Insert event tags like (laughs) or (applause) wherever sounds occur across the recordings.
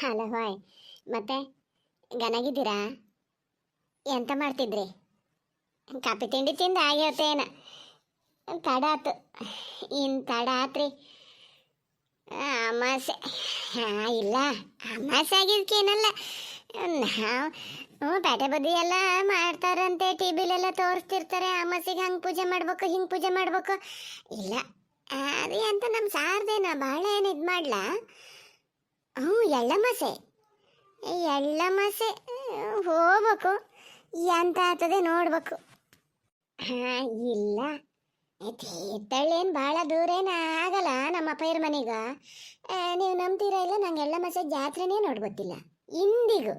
Hello hi. ಮತ್ತೆ ಗನಗಿದ್ದೀರಾ ಎಂತ ಮಾಡ್ತಿದ್ರಿ? ಕಾಪಿ ತಿಂಡಿ ತಿಂದು ಆಗ್ಯವತ್ತೇನ ತಡ ಆತು ಇನ್ನು ತಡ ಆತ್ರಿ ಅಮಾಸೆ. ಹಾಂ, ಇಲ್ಲ. ಅಮಾಸೆ ಆಗಿದ್ಕೇನಲ್ಲ ನಾವು ಹ್ಞೂ ಪೇಟೆ ಬದಿ ಎಲ್ಲ ಮಾಡ್ತಾರಂತೆ. ಟಿ ವಿಲೆಲ್ಲ ತೋರಿಸ್ತಿರ್ತಾರೆ. ಅಮಾಸೆಗೆ ಹಂಗೆ ಪೂಜೆ ಮಾಡ್ಬೇಕು, ಹಿಂಗೆ ಪೂಜೆ ಮಾಡ್ಬೇಕು. ಇಲ್ಲ. ಅದೇ ಅಂತ ನಮ್ಮ ಸಾರ್ದೇನ? ಭಾಳ ಏನು ಇದು ಮಾಡ್ಲಾ? ಹ್ಞೂ, ಎಳ್ಳಮಾಸೆ. ಎಳ್ಳಮಾಸೆ, ಹೋಗ್ಬೇಕು. ಎಂತ ಆಗ್ತದೆ ನೋಡ್ಬೇಕು. ಹಾಂ, ಇಲ್ಲ. ತೀರ್ಥಳ್ಳೇನು ಭಾಳ ದೂರ ಏನು ಆಗಲ್ಲ ನಮ್ಮ ಅಪ್ಪಯ್ಯರ ಮನೆಗ. ನೀವು ನಂಬ್ತೀರಾ ಇಲ್ಲ? ನಂಗೆ ಎಳ್ಳಮಾಸೆ ಜಾತ್ರೆನೇ ನೋಡ್ಗೊತ್ತಿಲ್ಲ ಇಂದಿಗೂ.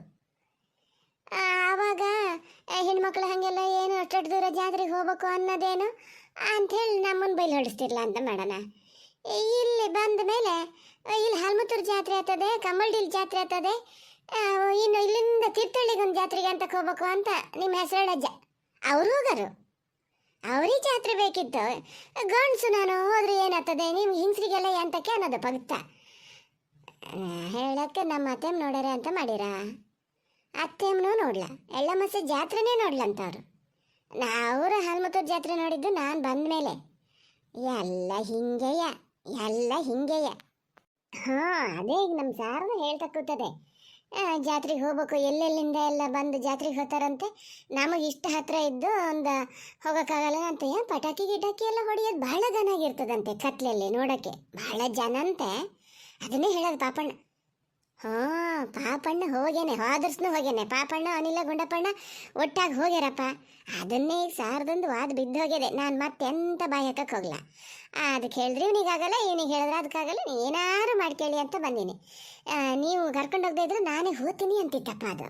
ಆವಾಗ ಹೆಣ್ಮಕ್ಳು ಹಾಗೆಲ್ಲ ಏನು ಅಷ್ಟು ದೂರ ಜಾತ್ರೆಗೆ ಹೋಗ್ಬೇಕು ಅನ್ನೋದೇನು? ಅಂಥೇಳಿ ನಮ್ಮನ್ನು ಬೈಲ್ ಹೊಡಿಸ್ತಿರ್ಲ ಅಂತ ಮಾಡೋಣ. ಇಲ್ಲಿ ಬಂದ ಮೇಲೆ ಇಲ್ಲಿ ಹಲ್ಮತ್ತೂರು ಜಾತ್ರೆ ಆಗ್ತದೆ ಕಮ್ಮಲ್ಡಿಲ್ ಜಾತ್ರೆ ಆಗ್ತದೆ. ಇನ್ನು ಇಲ್ಲಿಂದ ತೀರ್ಥಹಳ್ಳಿಗೆ ಒಂದು ಜಾತ್ರೆಗೆ ಅಂತ ಹೋಗ್ಬೇಕು ಅಂತ ನಿಮ್ಮ ಹೆಸರಡಜ್ಜ ಅವರು ಹೋಗರು. ಅವ್ರಿಗೆ ಜಾತ್ರೆ ಬೇಕಿತ್ತು. ಗಂಡಸು ನಾನು ಹೋದ್ರೆ ಏನಾಗ್ತದೆ ನಿಮ್ಮ ಹಿಂಸ್ರಿಗೆಲ್ಲ ಎಂತಕ್ಕೆ ಅನ್ನೋದು ಭಕ್ತ ಹೇಳಕ್ಕೆ ನಮ್ಮ ಅತ್ತೆಮ್ ನೋಡ್ಯಾರ ಅಂತ ಮಾಡಿರ? ಅತ್ತೆಮ್ನೂ ನೋಡ್ಲ? ಎಳ್ಳಮಸೆ ಜಾತ್ರೆನೇ ನೋಡ್ಲಂತವ್ರು ಅವ್ರು. ಹಲ್ಮತ್ತೂರು ಜಾತ್ರೆ ನೋಡಿದ್ದು ನಾನು ಬಂದ ಮೇಲೆ ಎಲ್ಲ ಹಿಂಗೆಯ. ಎಲ್ಲ ಹಿಂಗೆಯ. ಹಾಂ, ಅದೇ ಈಗ ನಮ್ಮ ಸಾರನು ಹೇಳ್ತಾ ಕೂತದೆ. ಜಾತ್ರೆಗೆ ಹೋಗ್ಬೇಕು, ಎಲ್ಲೆಲ್ಲಿಂದ ಎಲ್ಲ ಬಂದು ಜಾತ್ರೆಗೆ ಹೋಗ್ತಾರಂತೆ? ನಮಗೆ ಇಷ್ಟು ಹತ್ರ ಇದ್ದು ಒಂದು ಹೋಗೋಕ್ಕಾಗಲ್ಲ ಅಂತ. ಪಟಾಕಿ ಗಿಟಾಕಿ ಎಲ್ಲ ಹೊಡೆಯೋದು ಭಾಳ ಗನಾಗಿರ್ತದಂತೆ ಕತ್ಲಲ್ಲಿ ನೋಡೋಕ್ಕೆ. ಭಾಳ ಜನಂತೆ ಅದನ್ನೇ ಹೇಳೋದು ಪಾಪಣ್ಣ. ಹಾಂ, ಪಾಪಣ್ಣ ಹೋಗೇನೆ ಹೋದರ್ಸ್ನು ಹೋಗೇನೆ ಪಾಪಣ್ಣ, ಅನಿಲ, ಗುಂಡಪ್ಪಣ್ಣ ಒಟ್ಟಾಗಿ ಹೋಗ್ಯಾರಪ್ಪ. ಅದನ್ನೇ ಈಗ ಸಾರದೊಂದು ವಾದ ಬಿದ್ದು ಹೋಗಿದೆ ನಾನು ಮತ್ತೆ ಎಂತ ಬಾಯಿ ಹಾಕಕ್ಕೆ ಹೋಗ್ಲ? ಅದಕ್ಕೆ ಹೇಳಿದ್ರೆ ಇವನಿಗಾಗಲ್ಲ ಇವನಿಗೆ ಹೇಳಿದ್ರೆ ಅದಕ್ಕಾಗಲ್ಲ ಏನಾರು ಮಾಡ್ಕೇಳಿ ಅಂತ ಬಂದೀನಿ. ನೀವು ಕರ್ಕೊಂಡು ಹೋಗದೆ ಇದ್ರೆ ನಾನೇ ಹೋಗ್ತೀನಿ ಅಂತಿದ್ದಪ್ಪ ಅದು.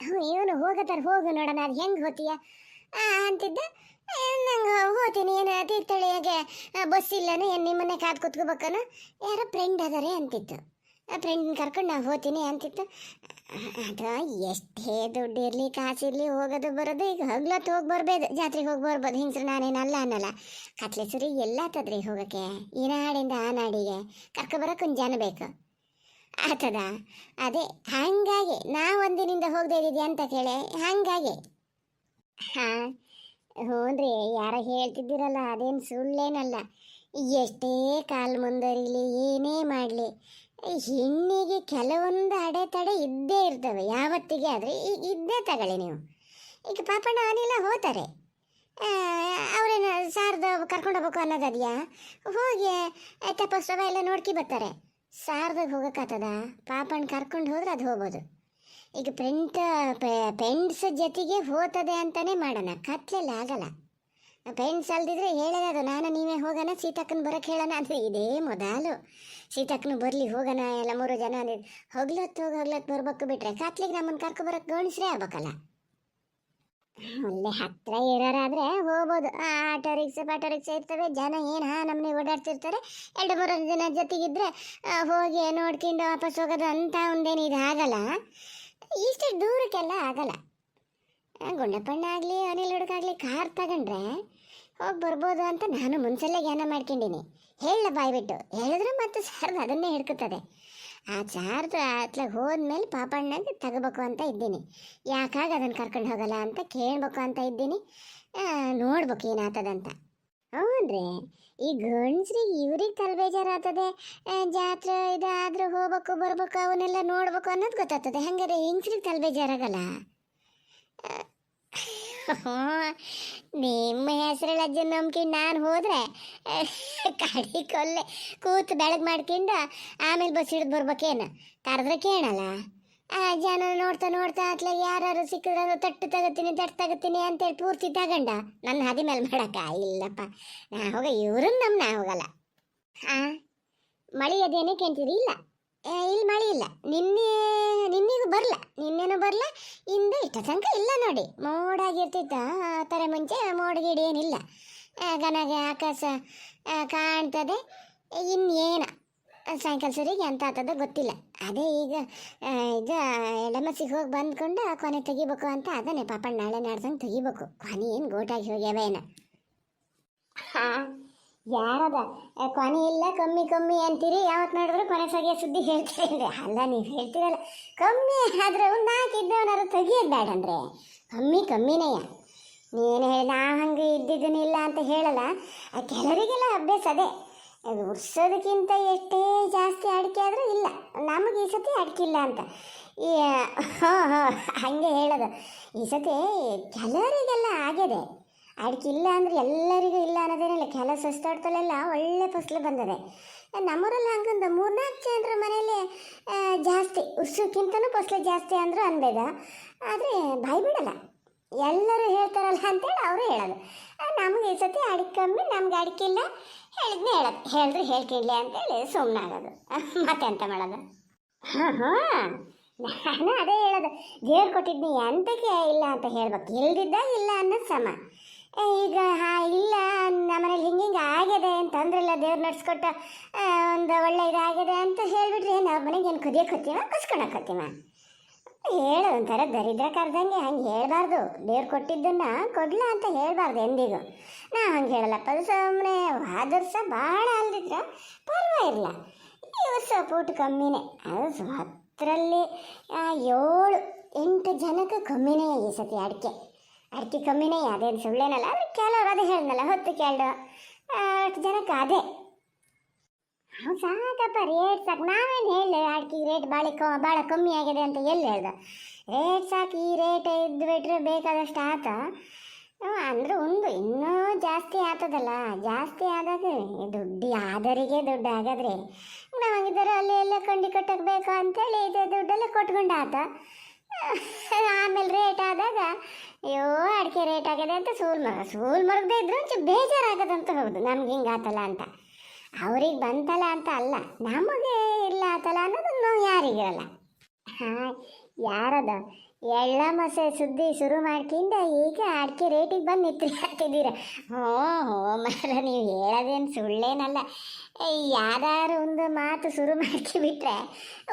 ಹ್ಞೂ ಇವನು ಹೋಗತ್ತಾರ ಹೋಗು ನೋಡೋಣ, ಅದು ಹೆಂಗೆ ಹೋತೀಯ? ಅಂತಿದ್ದ. ನಂಗೆ ಹೋಗ್ತೀನಿ, ಏನು ತೀರ್ಥಹಳ್ಳಿಯಾಗೆ ಬಸ್ ಇಲ್ಲನು, ಏನು ನಿಮ್ಮನ್ನೇ ಕಾದು ಕೂತ್ಕೋಬೇಕನು? ಯಾರೋ ಫ್ರೆಂಡ್ ಅದಾರೆ ಅಂತಿತ್ತು. ಫ್ರೆಂಡ್ ಕರ್ಕೊಂಡು ನಾವು ಹೋಗ್ತೀನಿ ಅಂತಿತ್ತು. ಅದು ಎಷ್ಟೇ ದುಡ್ಡು ಇರಲಿ ಕಾಸಿರಲಿ ಹೋಗೋದು ಬರೋದು, ಈಗ ಹಗ್ಲತ್ತು ಹೋಗಿ ಬರ್ಬೋದು ಜಾತ್ರೆಗೆ ಹೋಗಿ ಬರ್ಬೋದು. ಹಿಂಗ್ಸ್ರು ನಾನೇನು ಅಲ್ಲ ಅನ್ನಲ್ಲ. ಸುರಿ ಎಲ್ಲ ತದ್ರಿ ಹೋಗೋಕ್ಕೆ, ಈ ನಾಡಿಂದ ಆ ನಾಡಿಗೆ. ಕರ್ಕೊಬರಕ್ಕೆ ಒಂದು ಜನ ಬೇಕು. ಆತದ? ಅದೇ, ಹಂಗಾಗಿ, ನಾ ಒಂದಿನಿಂದ ಹೋಗದೆ ಇದ್ದೀವಿ ಅಂತ ಕೇಳಿ, ಹಂಗಾಗಿ. ಹಾಂ ಹ್ಞೂನ್ರಿ ಯಾರೋ ಹೇಳ್ತಿದ್ದೀರಲ್ಲ, ಅದೇನು ಸುಳ್ಳೇನಲ್ಲ. ಎಷ್ಟೇ ಕಾಲು ಮುಂದರಿಲಿ, ಏನೇ ಮಾಡಲಿ. ಹೆಣ್ಣಿಗೆ ಕೆಲವೊಂದು ಅಡೆತಡೆ ಇದ್ದೇ ಇರ್ತವೆ, ಯಾವತ್ತಿಗೆ ಆದರೆ ಈಗ ಇದ್ದೇ ತಗೊಳ್ಳಿ ನೀವು. ಈಗ ಪಾಪಣ್ಣ ಅನಿಲ ಹೋತಾರೆ ಅವರೇನು ಸಾರ್ದು ಕರ್ಕೊಂಡು ಹೋಗ್ಬೇಕು ಅನ್ನೋದದ್ಯಾ? ಹೋಗಿ ತಪಸ್ಸವ ಎಲ್ಲ ನೋಡ್ಕಿ ಬರ್ತಾರೆ. ಸಾರ್ದಾಗ ಹೋಗೋಕ್ಕಾಗ್ತದ? ಪಾಪಣ್ಣ ಕರ್ಕೊಂಡು ಹೋದ್ರೆ ಅದು ಹೋಗ್ಬೋದು. ಈಗ ಪ್ರಿಂಟ್ ಫ್ರೆಂಡ್ಸ್ ಜೊತೆಗೆ ಹೋಗ್ತದೆ ಅಂತಲೇ ಮಾಡೋಣ. ಕತ್ಲೆಲ್ಲ ಆಗಲ್ಲ. ಫ್ರೆಂಡ್ಸ್ ಅಲ್ದಿದ್ರೆ ಹೇಳೋದು ನಾನು ನೀವೇ ಹೋಗೋಣ, ಸೀತಕ್ಕನ ಬರೋಕ್ಕೆ ಹೇಳೋಣ ಅಂದರೆ ಇದೇ ಮೊದಲು. ಸೀತಕ್ಕನು ಬರಲಿ, ಹೋಗೋಣ ಎಲ್ಲ ಮೂರು ಜನ ಅಂದಿದ್ದು ಹೋಗ್ಲತ್ತು, ಹೋಗಿ, ಹೋಗ್ಲತ್ತು ಬರ್ಬೇಕು ಬಿಟ್ರೆ ಕತ್ಲಿಗೆ ನಮ್ಮನ್ನು ಕರ್ಕೊ ಬರೋಕ್ಕೆ ಗೌಣಿಸ್ರೇ ಆಗ್ಬೇಕಲ್ಲ. ಅಲ್ಲೇ ಹತ್ತಿರ ಇರೋರಾದರೆ ಹೋಗ್ಬೋದು. ಆಟೋ ರಿಕ್ಷಾ, ಪಾಟೋ ರಿಕ್ಷಾ ಇರ್ತವೆ, ಜನ ಏನು ಹಾ ನಮ್ಮನೆ ಓಡಾಡ್ತಿರ್ತಾರೆ. ಎರಡು, ಮೂರು ಜನ ಜೊತೆಗಿದ್ರೆ ಹೋಗಿ ನೋಡ್ಕೊಂಡು ವಾಪಸ್ ಹೋಗೋದು ಅಂತ ಒಂದೇನು ಇದು ಆಗಲ್ಲ. ಇಷ್ಟು ದೂರಕ್ಕೆಲ್ಲ ಆಗಲ್ಲ. ಗುಂಡಪ್ಪಣ್ಣ ಆಗಲಿ ಅನಿಲ್ ಹುಡುಗಾಗಲಿ ಕಾರ್ ತಗೊಂಡ್ರೆ ಹೋಗಿ ಬರ್ಬೋದು ಅಂತ ನಾನು ಮುಂಚೆಲ್ಲೇ ಜ್ಞಾನ ಮಾಡ್ಕೊಂಡಿನಿ. ಹೇಳ ಬಾಯ್ಬಿಟ್ಟು ಹೇಳಿದ್ರೆ ಮತ್ತೆ ಸಾರ್ದು ಅದನ್ನೇ ಹಿಡ್ಕೊತದೆ. ಆ ಚಾರ್ಜ್ ಅತ್ಲಾಗ ಹೋದ್ಮೇಲೆ ಪಾಪಣ್ಣಗೆ ತಗೋಬೇಕು ಅಂತ ಇದ್ದೀನಿ. ಯಾಕಾಗ ಅದನ್ನು ಕರ್ಕೊಂಡು ಹೋಗಲ್ಲ ಅಂತ ಕೇಳಬೇಕು ಅಂತ ಇದ್ದೀನಿ. ನೋಡ್ಬೇಕು ಏನಾಗ್ತದಂತ ಹೌದ್ರಿ ಈ ಗಂಡ್ಸ್ರಿಗೆ ಇವ್ರಿಗೆ ತಲೆ ಬೇಜಾರಾಗ್ತದೆ ಆ, ಜಾತ್ರೆ ಇದಾದ್ರೂ ಹೋಗ್ಬೇಕು ಬರ್ಬೇಕು ಅವನ್ನೆಲ್ಲ ನೋಡ್ಬೇಕು ಅನ್ನೋದು ಗೊತ್ತಾಗ್ತದೆ. ಹಂಗಾರೆ ಹೆಂಗ್ಸ್ರಿಗೆ ತಲೆ ಬೇಜಾರಾಗಲ್ಲ? ಹ್ಞೂ (laughs) ನಿಮ್ಮ ಹೆಸರಲ್ಲಿ ಅಜ್ಜನ ನಂಬ್ಕೊಂಡು ನಾನು ಹೋದ್ರೆ, (laughs) ಕಡಿ ಕೊಲ್ಲೆ ಕೂತು ಬೆಳಗ್ಗೆ ಮಾಡ್ಕೊಂಡು ಆಮೇಲೆ ಬಸ್ ಹಿಡಿದು ಬರ್ಬೇಕೇನು? ಕರೆದ್ರೆ ಕೇಳಲ್ಲ. ಆ ಜನ ನೋಡ್ತಾ ನೋಡ್ತಾ ಅತ್ಲ ಯಾರು ಸಿಕ್ಕಿದ್ರೆ ತಟ್ಟು ತಗೋತೀನಿ ತಟ್ಟು ತಗೋತೀನಿ ಅಂತೇಳಿ ಪೂರ್ತಿ ತಗಂಡ. ನನ್ನ ಹದಿ ಮೇಲೆ ಮಾಡಕ್ಕ ಇಲ್ಲಪ್ಪ. ನಾ ಹೋಗ ಇವ್ರನ್ನ ನಮ್ಮ ನಾ ಹೋಗಲ್ಲ. ಹಾಂ ಮಳೆ ಅದೇನೇ ಕೇಳ್ತೀರಿ? ಇಲ್ಲ. ಇಲ್ಲಿ ಮಳೆ ಇಲ್ಲ. ನಿನ್ನೆ, ನಿನ್ನೆಗೂ ಬರಲ್ಲ ನಿನ್ನೆನೂ ಬರಲ್ಲ ಇಂದ ಇಷ್ಟ ತನಕ ಇಲ್ಲ ನೋಡಿ. ಮೋಡಾಗಿರ್ತಿತ್ತ ಆ ಥರ ಮುಂಚೆ ಮೋಡ ಗಿಡ ಏನಿಲ್ಲ. ಗನಗೆ ಆಕಾಶ ಕಾಣ್ತದೆ. ಇನ್ನೇನ? ಸಾಯಂಕಾಲ ಸರಿಗೆ ಎಂತ ಆತದ ಗೊತ್ತಿಲ್ಲ. ಅದೇ ಈಗ ಇದು ಎಡಮಸಿಗೆ ಹೋಗಿ ಬಂದ್ಕೊಂಡು ಕೊನೆ ತೆಗಿಬೇಕು ಅಂತ ಅದನ್ನೇ ಪಾಪ ನಾಳೆ ನಾಡ್ದಂಗೆ ತೆಗಿಬೇಕು. ಕೊನೆ ಏನು ಗೋಟಾಗಿ ಹೋಗ್ಯಾವೇನ ಹಾಂ. ಯಾರದ? ಕೊನೆ ಇಲ್ಲ, ಕಮ್ಮಿ ಕಮ್ಮಿ ಅಂತೀರಿ? ಯಾವತ್ತು ನೋಡಿದ್ರು ಕೊನೆ ಸಗಿಯ ಸುದ್ದಿ ಹೇಳ್ತೀರಿ ಅಲ್ಲ, ನೀವು ಹೇಳ್ತೀರಲ್ಲ. ಕಮ್ಮಿ ಆದರೆ ಒಂದು ನಾಲ್ಕು ಇದ್ದವನಾರು ತೆಗಿಯೋದು ಬೇಡ ಅಂದ್ರೆ? ಕಮ್ಮಿ ಕಮ್ಮಿನೇಯ ನೀನು ಹೇಳಿ ನಾ ಹಂಗೆ ಇದ್ದಿದ್ದನಿಲ್ಲ ಅಂತ ಹೇಳಲ್ಲ. ಆ, ಕೆಲವರಿಗೆಲ್ಲ ಅಭ್ಯಾಸ ಅದೇ. ಅದು ಉರ್ಸೋದಕ್ಕಿಂತ ಎಷ್ಟೇ ಜಾಸ್ತಿ ಅಡಿಕೆ ಆದರೂ ಇಲ್ಲ. ನಮಗೆ ಈ ಸತಿ ಇಲ್ಲ ಅಂತ. ಈ ಹಾಂ ಹಾಂ, ಹಾಗೆ ಹೇಳೋದು. ಈ ಸತಿ ಕೆಲವರಿಗೆಲ್ಲ ಆಗಿದೆ. ಅಡಿಕೆ ಇಲ್ಲ ಅಂದರೆ ಎಲ್ಲರಿಗೂ ಇಲ್ಲ ಅನ್ನೋದೇನಿಲ್ಲ ಕೆಲ ಸಸ್ತಾಡ್ತಲೆಲ್ಲ ಒಳ್ಳೆ ಫಸಲು ಬಂದಿದೆ. ನಮ್ಮೂರಲ್ಲಿ ಹಂಗಂದು. ಮೂರ್ನಾಲ್ಕು ಜನರ ಮನೆಯಲ್ಲಿ ಆ, ಜಾಸ್ತಿ. ಉರ್ಸೋಕ್ಕಿಂತನೂ ಫಸಲು ಜಾಸ್ತಿ ಅಂದರೂ ಅನ್ಬೇಡ ಆದರೆ ಬಾಯಿ ಬಿಡಲ್ಲ. ಎಲ್ಲರೂ ಹೇಳ್ತಾರಲ್ಲ ಅಂತೇಳಿ ಅವರು ಹೇಳೋದು. ನಮಗೆ ಈ ಸತಿ ಅಡಿಕೆ ಕಮ್ಮಿ ನಮ್ಗೆ ಅಡಿಕೆ ಇಲ್ಲ. ಹೇಳಿದ್ನೇ ಹೇಳೋದು. ಹೇಳಿದ್ರೆ ಹೇಳ್ಕಿಡ್ಲಿ ಅಂತೇಳಿ ಸುಮ್ಮನೆ ಆಗೋದು. (laughs) ಮತ್ತೆ ಅಂತ ಮಾಡೋದು? ನಾನು ಅದೇ ಹೇಳೋದು. ದೇವ್ರು ಕೊಟ್ಟಿದ್ನಿ ಎಂತಕ್ಕೆ ಇಲ್ಲ ಅಂತ ಹೇಳ್ಬೇಕು. ಇಲ್ದಿದ್ದಾಗ ಇಲ್ಲ ಅನ್ನೋದು ಸಮ. ಈಗ ಹಾ, ಇಲ್ಲ ನಮ್ಮನೇಲಿ ಹಿಂಗೆ ಹಿಂಗೆ ಆಗಿದೆ ಅಂತಂದ್ರಲ್ಲ ದೇವ್ರು ನಡ್ಸ್ಕೊಟ್ಟ ಒಂದು ಒಳ್ಳೆ ಇದಾಗಿದೆ ಅಂತ ಹೇಳ್ಬಿಟ್ರೆ ನಾವು ಮನೆಗೆ ಏನು ಕುದಿಯಕ್ಕೆ ಹತ್ತೀವ ಕಸ್ಕೊಳಕ್ಕೆ ಹತ್ತೀವ ಹೇಳು, ಒಂಥರ ದರಿದ್ರ ಕರ್ದಂಗೆ ಹಂಗೆ ಹೇಳಬಾರ್ದು. ದೇವ್ರು ಕೊಟ್ಟಿದ್ದನ್ನು ಕೊಡ್ಲ ಅಂತ ಹೇಳಬಾರ್ದು ಎಂದಿಗೂ. ನಾ ಹಂಗೆ ಹೇಳಲ್ಲಪ್ಪ, ಅದು ಸುಮ್ಮನೆ ಆದರ್ಸ ಭಾಳ ಅಲ್ದಿದ್ರೆ ಪರವಾಗಿಲ್ಲ. ಈ ಸಪೋರ್ಟ್ ಕಮ್ಮಿನೇ. ಅದು ಹತ್ತರಲ್ಲಿ ಏಳು, ಎಂಟು ಜನಕ್ಕೆ ಕಮ್ಮಿನೇ ಈ ಸತಿ ಅಡಿಕೆ. ಅಡಿಕೆ ಕಮ್ಮಿನೇ, ಅದೇನು ಸುಳ್ಳೇನಲ್ಲ, ಆದರೆ ಕೆಲವ್ರು ಅದೇ ಹೇಳಿದ್ನಲ್ಲ, ಹೊತ್ತು ಕೇಳು ಅಷ್ಟು ಜನಕ್ಕೆ ಅದೇ. ನಾವು ಸಾಕಪ್ಪ ರೇಟ್ ಸಾಕು. ನಾವೇನು ಹೇಳಿ ಅಡಿಕೆ ರೇಟ್ ಭಾಳ ಕ ಭಾಳ ಕಮ್ಮಿ ಆಗಿದೆ ಅಂತ ಎಲ್ಲಿ ಹೇಳ್ದ? ರೇಟ್ ಸಾಕು, ಈ ರೇಟ್ ಇದ್ದು ಬೇಕಾದಷ್ಟು ಆತ. ಅಂದ್ರೆ ಒಂದು ಇನ್ನೂ ಜಾಸ್ತಿ ಆತದಲ್ಲ. ಜಾಸ್ತಿ ಆದಾಗ ದುಡ್ಡು, ಆದರಿಗೆ ದುಡ್ಡು ನಾವು ನಾವಿದ್ದಾರೆ ಅಲ್ಲಿ ಎಲ್ಲ ಕಂಡಿ ಕಟ್ಟಕ್ಕೆ ಬೇಕು ಅಂತೇಳಿ, ಇದು, ದುಡ್ಡೆಲ್ಲ ಕೊಟ್ಕೊಂಡು ಆತ ಆಮೇಲೆ ರೇಟ್ ಆದಾಗ, ಅಯ್ಯೋ, ಅಡಿಕೆ ರೇಟ್ ಆಗಿದೆ ಅಂತ ಸೂಲ್ ಮರ ಸೂಲ್ ಮರಗದೆ ಇದ್ರೆ ಒಂಚೂರು ಬೇಜಾರಾಗದಂತ ಹೌದು. ನಮ್ಗೆ ಹಿಂಗೆ ಆತಲ್ಲ ಅಂತ. ಅವ್ರಿಗೆ ಬಂತಲ್ಲ ಅಂತ ಅಲ್ಲ. ನಮಗೆ ಇಲ್ಲ ಆತಲ್ಲ ಅನ್ನೋದು ನಾವು ಯಾರಿಗಿರಲ್ಲ ಹಾಂ ಯಾರದ? ಎಳ್ಳ ಮಸೆ ಸುದ್ದಿ ಶುರು ಮಾಡ್ಕಿಂದ ಈಗ ಅಡಿಕೆ ರೇಟಿಗೆ ಬಂದು ನಿತ್ರಿ ಹೋ ಹೋ, ಮರ, ನೀವು ಹೇಳೋದೇನು ಸುಳ್ಳೇನಲ್ಲ. ಯಾರು ಒಂದು ಮಾತು ಶುರು ಮಾಡ್ಕಿಬಿಟ್ರೆ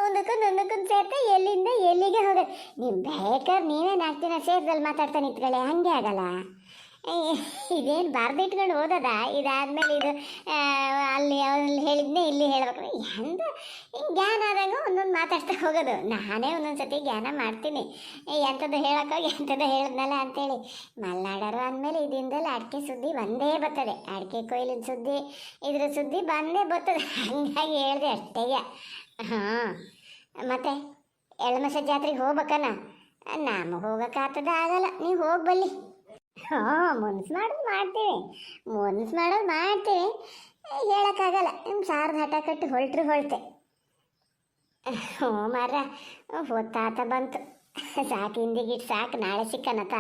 ಒಂದಕ್ಕೊಂದು ಒಂದಕ್ಕೊಂದು ಸೇರ್ತಾ ಎಲ್ಲಿಂದ ಎಲ್ಲಿಗೆ ಹೋಗೋದು? ನೀವು ಬೇಕಾದ್ರೆ ನೀವೇ ನಾಲ್ಕು ದಿನ ಸೇರ್ದಲ್ಲಿ ಮಾತಾಡ್ತಾ ನಿಂತ್ಕೊಳ್ಳಿ. ಹಂಗೆ ಆಗಲ್ಲ. ಇದೇನು ಬರ್ದಿಟ್ಕೊಂಡು ಓದೋದ? ಇದಾದ್ಮೇಲೆ ಇದು ಅಲ್ಲಿ ಅವ್ರಲ್ಲಿ ಹೇಳಿದ್ನೆ, ಇಲ್ಲಿ ಹೇಳ್ಬೇಕು ಎಂದ ಹಿಂಗೆ ಜ್ಞಾನ ಆದಾಗ ಒಂದೊಂದು ಮಾತಾಡ್ತಾ ಹೋಗೋದು. ನಾನೇ ಒಂದೊಂದು ಸತಿ ಜ್ಞಾನ ಮಾಡ್ತೀನಿ. ಎಂಥದ್ದು ಹೇಳೋಕ್ಕೋಗಿ ಎಂಥದ್ದು ಹೇಳಿದ್ನಲ್ಲ ಅಂತೇಳಿ. ಮಲ್ನಾಡರು ಅಂದಮೇಲೆ ಇದರಿಂದಲೇ ಅಡಿಕೆ ಸುದ್ದಿ ಬಂದೇ ಬರ್ತದೆ. ಅಡಿಕೆ ಕೊಯ್ಲಿನ ಸುದ್ದಿ, ಇದ್ರ ಸುದ್ದಿ ಬಂದೇ ಬರ್ತದೆ. ಹಂಗಾಗಿ ಹೇಳಿದೆ ಅಷ್ಟೇ ಹಾಂ. ಮತ್ತೆ ಎಳಮಸ ಜಾತ್ರೆಗೆ ಹೋಗ್ಬೇಕನ? ನಮಗೆ ಹೋಗೋಕ್ಕಾಗ್ತದ ಆಗಲ್ಲ. ನೀವು ಹೋಗಿ ಬಲ್ಲಿ. ಹಾಂ, ಮುನ್ಸ್ ಮಾಡೋದು ಮಾಡ್ತೀವಿ. ಮುನ್ಸ್ ಮಾಡೋದು ಮಾಡ್ತೀವಿ. ಹೇಳೋಕ್ಕಾಗಲ್ಲ. ನಿಮ್ಮ ಸಾರ್ದು ಹಠ ಕಟ್ಟಿ ಹೊಲ್ಟ್ರಿ ಹೊಳ್ತೆ ಹ್ಞೂ ಮಾರ ಹೊತ್ತಾತ ಬಂತು. ಸಾಕು ಹಿಂದಿಗಿಟ್ಟು ಸಾಕು, ನಾಳೆ ಸಿಕ್ಕನತ.